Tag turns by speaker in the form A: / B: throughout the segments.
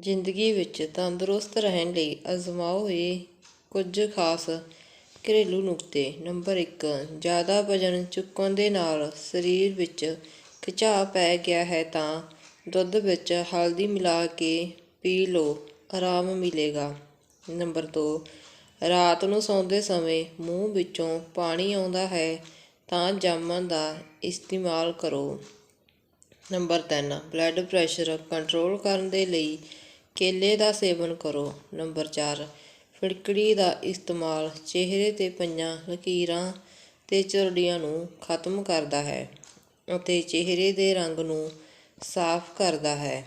A: ਜ਼ਿੰਦਗੀ ਵਿੱਚ ਤੰਦਰੁਸਤ ਰਹਿਣ ਲਈ ਅਜ਼ਮਾਓ ਇਹ ਕੁਝ ਖਾਸ ਘਰੇਲੂ ਨੁਕਤੇ। ਨੰਬਰ 1 ਜ਼ਿਆਦਾ ਵਜ਼ਨ ਚੁੱਕਣ ਦੇ ਨਾਲ ਸਰੀਰ ਵਿੱਚ ਖਿਚਾਅ ਪੈ ਗਿਆ ਹੈ ਤਾਂ ਦੁੱਧ ਵਿੱਚ ਹਲਦੀ ਮਿਲਾ ਕੇ ਪੀ ਲਓ, ਆਰਾਮ ਮਿਲੇਗਾ। ਨੰਬਰ 2 ਰਾਤ ਨੂੰ ਸੌਂਦੇ ਸਮੇਂ ਮੂੰਹ ਵਿੱਚੋਂ ਪਾਣੀ ਆਉਂਦਾ ਹੈ ਤਾਂ ਜਾਮਨ ਦਾ ਇਸਤੇਮਾਲ ਕਰੋ। ਨੰਬਰ 3 ਬਲੱਡ ਪ੍ਰੈਸ਼ਰ ਕੰਟਰੋਲ ਕਰਨ ਦੇ ਲਈ ਕੇਲੇ ਦਾ ਸੇਵਨ ਕਰੋ। ਨੰਬਰ 4 ਫਿਟਕੜੀ ਦਾ ਇਸਤੇਮਾਲ ਚਿਹਰੇ ਤੇ ਪਈਆਂ ਲਕੀਰਾਂ ਤੇ ਝੁਰੜੀਆਂ ਨੂੰ ਖਤਮ ਕਰਦਾ ਹੈ ਅਤੇ ਚਿਹਰੇ ਦੇ ਰੰਗ ਨੂੰ ਸਾਫ਼ ਕਰਦਾ ਹੈ।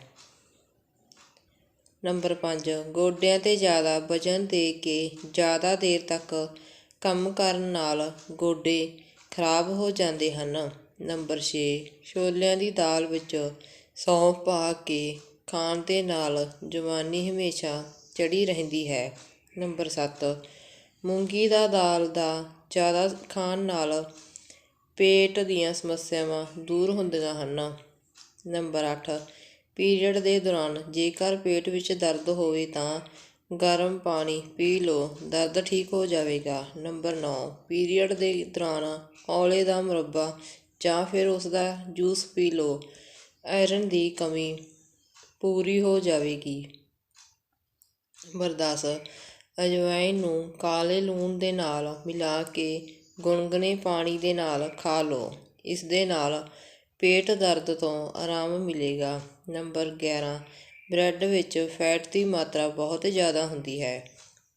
A: ਨੰਬਰ 5 ਗੋਡਿਆਂ ਤੇ ਜ਼ਿਆਦਾ ਵਜ਼ਨ ਦੇ ਕੇ ਜ਼ਿਆਦਾ ਦੇਰ ਤੱਕ ਕੰਮ ਕਰਨ ਨਾਲ ਗੋਡੇ ਖਰਾਬ ਹੋ ਜਾਂਦੇ ਹਨ। ਨੰਬਰ 6 ਛੋਲਿਆਂ ਦੀ ਦਾਲ ਵਿੱਚ ਸੌਂਫ ਪਾ ਕੇ ਖਾਣ ਦੇ ਨਾਲ ਜਵਾਨੀ ਹਮੇਸ਼ਾ ਚੜ੍ਹੀ ਰਹਿੰਦੀ ਹੈ। ਨੰਬਰ ਸੱਤ, ਮੂੰਗੀ ਦਾ ਦਾਲ ਦਾ ਜ਼ਿਆਦਾ ਖਾਣ ਨਾਲ ਪੇਟ ਦੀਆਂ ਸਮੱਸਿਆਵਾਂ ਦੂਰ ਹੁੰਦੀਆਂ ਹਨ। ਨੰਬਰ ਅੱਠ, ਪੀਰੀਅਡ ਦੇ ਦੌਰਾਨ ਜੇਕਰ ਪੇਟ ਵਿੱਚ ਦਰਦ ਹੋਵੇ ਤਾਂ ਗਰਮ ਪਾਣੀ ਪੀ ਲਓ, ਦਰਦ ਠੀਕ ਹੋ ਜਾਵੇਗਾ। ਨੰਬਰ 9 ਪੀਰੀਅਡ ਦੇ ਦੌਰਾਨ ਔਲੇ ਦਾ ਮੁਰੱਬਾ ਜਾਂ ਫਿਰ ਉਸ ਦਾ ਜੂਸ ਪੀ ਲਓ। ਆਇਰਨ ਦੀ ਕਮੀ ਪੂਰੀ ਹੋ ਜਾਵੇਗੀ। ਨੰਬਰ 10 ਅਜਵਾਇਨ ਨੂੰ ਕਾਲੇ ਲੂਣ ਦੇ ਨਾਲ ਮਿਲਾ ਕੇ ਗੁਣਗੁਣੇ ਪਾਣੀ ਦੇ ਨਾਲ ਖਾ ਲਓ। ਇਸ ਦੇ ਨਾਲ ਪੇਟ ਦਰਦ ਤੋਂ ਆਰਾਮ ਮਿਲੇਗਾ। ਨੰਬਰ 11 ਬ੍ਰੈਡ ਵਿੱਚ ਫੈਟ ਦੀ ਮਾਤਰਾ ਬਹੁਤ ਜ਼ਿਆਦਾ ਹੁੰਦੀ ਹੈ।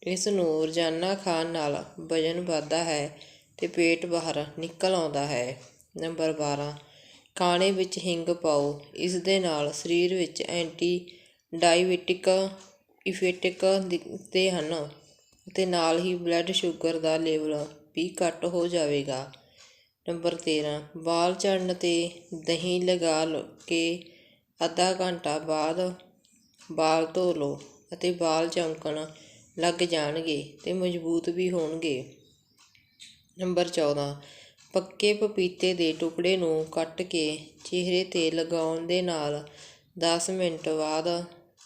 A: ਇਸ ਨੂੰ ਰੋਜ਼ਾਨਾ ਖਾਣ ਨਾਲ ਵਜ਼ਨ ਵੱਧਦਾ ਹੈ ਤੇ ਪੇਟ ਬਾਹਰ ਨਿਕਲ ਆਉਂਦਾ ਹੈ। ਨੰਬਰ 12 ਖਾਣੇ ਵਿੱਚ ਹਿੰਗ ਪਾਓ। ਇਸ ਦੇ ਨਾਲ ਸਰੀਰ ਵਿੱਚ ਐਂਟੀ ਡਾਇਬੀਟਿਕ ਇਫੈਕਟਿਕ ਦਿਖਦੇ ਹਨ ਅਤੇ ਨਾਲ ਹੀ ਬਲੱਡ ਸ਼ੂਗਰ ਦਾ ਲੇਵਲ ਵੀ ਘੱਟ ਹੋ ਜਾਵੇਗਾ। ਨੰਬਰ 13 ਵਾਲ ਝੜਨ ਤੇ ਦਹੀਂ ਲਗਾ ਲ ਕੇ ਅੱਧਾ ਘੰਟਾ ਬਾਅਦ ਵਾਲ ਧੋ ਲਓ ਅਤੇ ਵਾਲ ਚਮਕਣ ਲੱਗ ਜਾਣਗੇ ਅਤੇ ਮਜ਼ਬੂਤ ਵੀ ਹੋਣਗੇ। ਨੰਬਰ 14 ਪੱਕੇ ਪਪੀਤੇ ਦੇ ਟੁਕੜੇ ਨੂੰ ਕੱਟ ਕੇ ਚਿਹਰੇ ਤੇ ਲਗਾਉਣ ਦੇ ਨਾਲ ਦਸ ਮਿੰਟ ਬਾਅਦ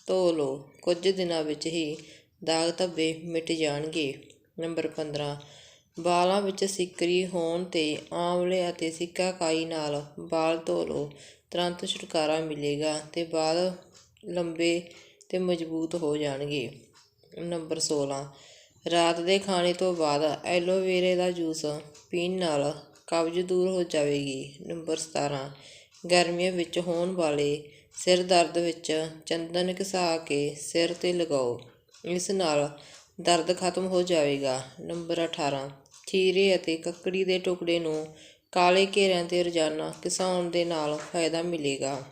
A: ਧੋ ਲਓ। ਕੁਝ ਦਿਨਾਂ ਵਿੱਚ ਹੀ ਦਾਗ ਧੱਬੇ ਮਿਟ ਜਾਣਗੇ। ਨੰਬਰ 15 ਵਾਲਾਂ ਵਿੱਚ ਸਿੱਕਰੀ ਹੋਣ ਤੇ ਆਂਵਲੇ ਅਤੇ ਸਿੱਕਾਕਾਈ ਨਾਲ ਵਾਲ ਧੋ ਲਓ। ਤੁਰੰਤ ਛੁਟਕਾਰਾ ਮਿਲੇਗਾ ਅਤੇ ਵਾਲ ਲੰਬੇ ਅਤੇ ਮਜ਼ਬੂਤ ਹੋ ਜਾਣਗੇ। ਨੰਬਰ 16 ਰਾਤ ਦੇ ਖਾਣੇ ਤੋਂ ਬਾਅਦ ਐਲੋਵੇਰੇ ਦਾ ਜੂਸ ਪੀਣ ਨਾਲ ਕਬਜ਼ ਦੂਰ ਹੋ ਜਾਵੇਗੀ। ਨੰਬਰ 17 ਗਰਮੀਆਂ ਵਿੱਚ ਹੋਣ ਵਾਲੇ ਸਿਰ ਦਰਦ ਵਿੱਚ ਚੰਦਨ ਘਿਸਾ ਕੇ ਸਿਰ ਤੇ ਲਗਾਓ। ਇਸ ਨਾਲ ਦਰਦ ਖਤਮ ਹੋ ਜਾਵੇਗਾ। ਨੰਬਰ 18 ਖੀਰੇ ਅਤੇ ਕੱਕੜੀ ਦੇ ਟੁਕੜੇ ਨੂੰ ਕਾਲੇ ਘੇਰਿਆਂ ਤੇ ਰੋਜ਼ਾਨਾ ਘਿਸਾਉਣ ਦੇ ਨਾਲ ਫਾਇਦਾ ਮਿਲੇਗਾ।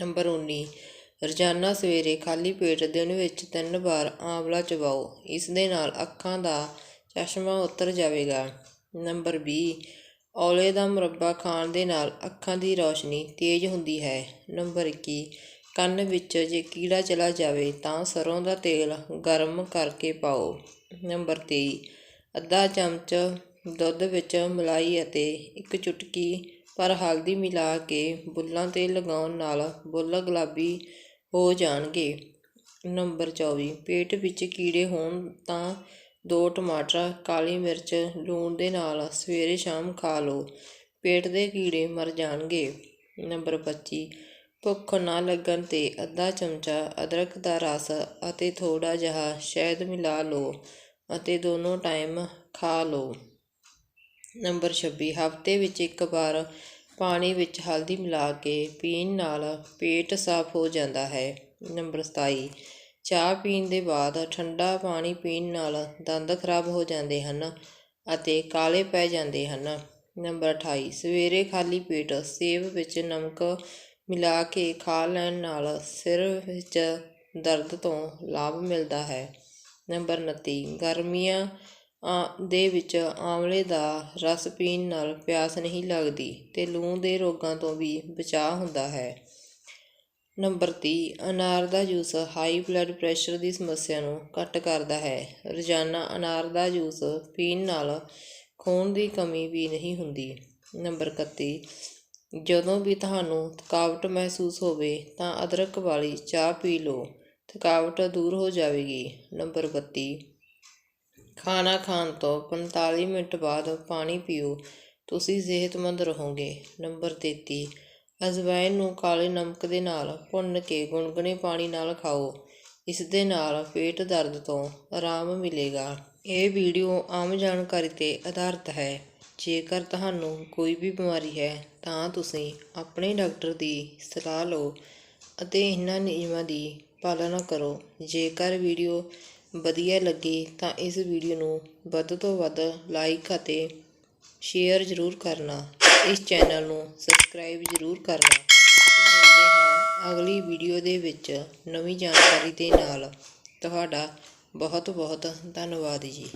A: ਨੰਬਰ 19 ਰੋਜ਼ਾਨਾ ਸਵੇਰੇ ਖਾਲੀ ਪੇਟ ਦਿਨ ਵਿੱਚ ਤਿੰਨ ਵਾਰ ਆਂਵਲਾ ਚਬਾਓ। ਇਸ ਦੇ ਨਾਲ ਅੱਖਾਂ ਦਾ ਚਸ਼ਮਾ ਉਤਰ ਜਾਵੇਗਾ। ਨੰਬਰ ਵੀਹ ਔਲੇ ਦਾ ਮੁਰੱਬਾ ਖਾਣ ਦੇ ਨਾਲ ਅੱਖਾਂ ਦੀ ਰੌਸ਼ਨੀ ਤੇਜ਼ ਹੁੰਦੀ ਹੈ। ਨੰਬਰ 21 ਕੰਨ ਵਿੱਚ ਜੇ ਕੀੜਾ ਚਲਾ ਜਾਵੇ ਤਾਂ ਸਰ੍ਹੋਂ ਦਾ ਤੇਲ ਗਰਮ ਕਰਕੇ ਪਾਓ। ਨੰਬਰ ਤੇਈ, ਅੱਧਾ ਚਮਚ ਦੁੱਧ ਵਿੱਚ ਮਲਾਈ ਅਤੇ ਇੱਕ ਚੁਟਕੀ ਪਰ ਹਲਦੀ ਮਿਲਾ ਕੇ ਬੁੱਲਾਂ ਤੇ ਲਗਾਉਣ ਨਾਲ ਬੁੱਲ ਗੁਲਾਬੀ ਹੋ ਜਾਣਗੇ। ਨੰਬਰ 24 ਪੇਟ ਵਿੱਚ ਕੀੜੇ ਹੋਣ ਤਾਂ ਦੋ ਟਮਾਟਰ, ਕਾਲੀ ਮਿਰਚ, ਲੂਣ ਦੇ ਨਾਲ ਸਵੇਰੇ ਸ਼ਾਮ ਖਾ ਲਓ। ਪੇਟ ਦੇ ਕੀੜੇ ਮਰ ਜਾਣਗੇ। ਨੰਬਰ 25 ਭੁੱਖ ਨਾ ਲੱਗਣ ਤੇ ਅੱਧਾ ਚਮਚਾ ਅਦਰਕ ਦਾ ਰਸ ਅਤੇ ਥੋੜਾ ਜਿਹਾ ਸ਼ਹਿਦ ਮਿਲਾ ਲਓ ਅਤੇ ਦੋਨੋਂ ਟਾਈਮ ਖਾ ਲਓ। ਨੰਬਰ 26 ਹਫ਼ਤੇ ਵਿੱਚ ਇੱਕ ਵਾਰ ਪਾਣੀ ਵਿੱਚ ਹਲਦੀ ਮਿਲਾ ਕੇ ਪੀਣ ਨਾਲ ਪੇਟ ਸਾਫ਼ ਹੋ ਜਾਂਦਾ ਹੈ। ਨੰਬਰ 27 ਚਾਹ ਪੀਣ ਦੇ ਬਾਅਦ ਠੰਡਾ ਪਾਣੀ ਪੀਣ ਨਾਲ ਦੰਦ ਖਰਾਬ ਹੋ ਜਾਂਦੇ ਹਨ ਅਤੇ ਕਾਲੇ ਪੈ ਜਾਂਦੇ ਹਨ। ਨੰਬਰ 28 ਸਵੇਰੇ ਖਾਲੀ ਪੇਟ ਸੇਬ ਵਿੱਚ ਨਮਕ ਮਿਲਾ ਕੇ ਖਾ ਲੈਣ ਨਾਲ ਸਿਰ ਵਿੱਚ ਦਰਦ ਤੋਂ ਲਾਭ ਮਿਲਦਾ ਹੈ। ਨੰਬਰ 29 ਗਰਮੀਆਂ ਦੇ ਵਿੱਚ ਆਂਵਲੇ ਦਾ ਰਸ ਪੀਣ ਨਾਲ ਪਿਆਸ ਨਹੀਂ ਲੱਗਦੀ ਅਤੇ ਲੂਣ ਦੇ ਰੋਗਾਂ ਤੋਂ ਵੀ ਬਚਾਅ ਹੁੰਦਾ ਹੈ। ਨੰਬਰ ਤੀਹ, ਅਨਾਰ ਦਾ ਜੂਸ ਹਾਈ ਬਲੱਡ ਪ੍ਰੈਸ਼ਰ ਦੀ ਸਮੱਸਿਆ ਨੂੰ ਘੱਟ ਕਰਦਾ ਹੈ। ਰੋਜ਼ਾਨਾ ਅਨਾਰ ਦਾ ਜੂਸ ਪੀਣ ਨਾਲ ਖੂਨ ਦੀ ਕਮੀ ਵੀ ਨਹੀਂ ਹੁੰਦੀ। ਨੰਬਰ 31 ਜਦੋਂ ਵੀ ਤੁਹਾਨੂੰ ਥਕਾਵਟ ਮਹਿਸੂਸ ਹੋਵੇ ਤਾਂ ਅਦਰਕ ਵਾਲੀ ਚਾਹ ਪੀ ਲਓ। ਥਕਾਵਟ ਦੂਰ ਹੋ ਜਾਵੇਗੀ। ਨੰਬਰ 32 ਖਾਣਾ ਖਾਣ ਤੋਂ 45 ਮਿੰਟ ਬਾਅਦ ਪਾਣੀ ਪੀਓ। ਤੁਸੀਂ ਸਿਹਤਮੰਦ ਰਹੋਗੇ। ਨੰਬਰ 33 ਅਜਵਾਇਨ ਨੂੰ ਕਾਲੇ ਨਮਕ ਦੇ ਨਾਲ ਭੁੰਨ ਕੇ ਗੁਨਗੁਨੇ ਪਾਣੀ ਨਾਲ ਖਾਓ। ਇਸ ਦੇ ਨਾਲ ਪੇਟ ਦਰਦ ਤੋਂ ਆਰਾਮ ਮਿਲੇਗਾ। ਇਹ ਵੀਡੀਓ ਆਮ ਜਾਣਕਾਰੀ ਤੇ ਆਧਾਰਿਤ ਹੈ। ਜੇਕਰ ਤੁਹਾਨੂੰ ਕੋਈ ਵੀ ਬਿਮਾਰੀ ਹੈ, ਤਾਂ ਤੁਸੀਂ ਆਪਣੇ ਡਾਕਟਰ ਦੀ ਸਲਾਹ ਲਓ ਅਤੇ ਇਹਨਾਂ ਨਿਯਮਾਂ ਦੀ ਪਾਲਣਾ ਕਰੋ। ਜੇਕਰ ਵੀਡੀਓ ਵਧੀਆ ਲੱਗੀ, ਤਾਂ ਇਸ ਵੀਡੀਓ ਨੂੰ ਵੱਧ ਤੋਂ ਵੱਧ ਲਾਈਕ ਅਤੇ ਸ਼ੇਅਰ ਜ਼ਰੂਰ ਕਰਨਾ। ਇਸ ਚੈਨਲ ਨੂੰ ਸਬਸਕ੍ਰਾਈਬ ਜ਼ਰੂਰ ਕਰਨਾ। ਮਿਲਦੇ ਹਾਂ ਅਗਲੀ ਵੀਡੀਓ ਦੇ ਵਿੱਚ ਨਵੀਂ ਜਾਣਕਾਰੀ ਦੇ ਨਾਲ ਤੁਹਾਡਾ ਬਹੁਤ ਬਹੁਤ ਧੰਨਵਾਦ ਜੀ।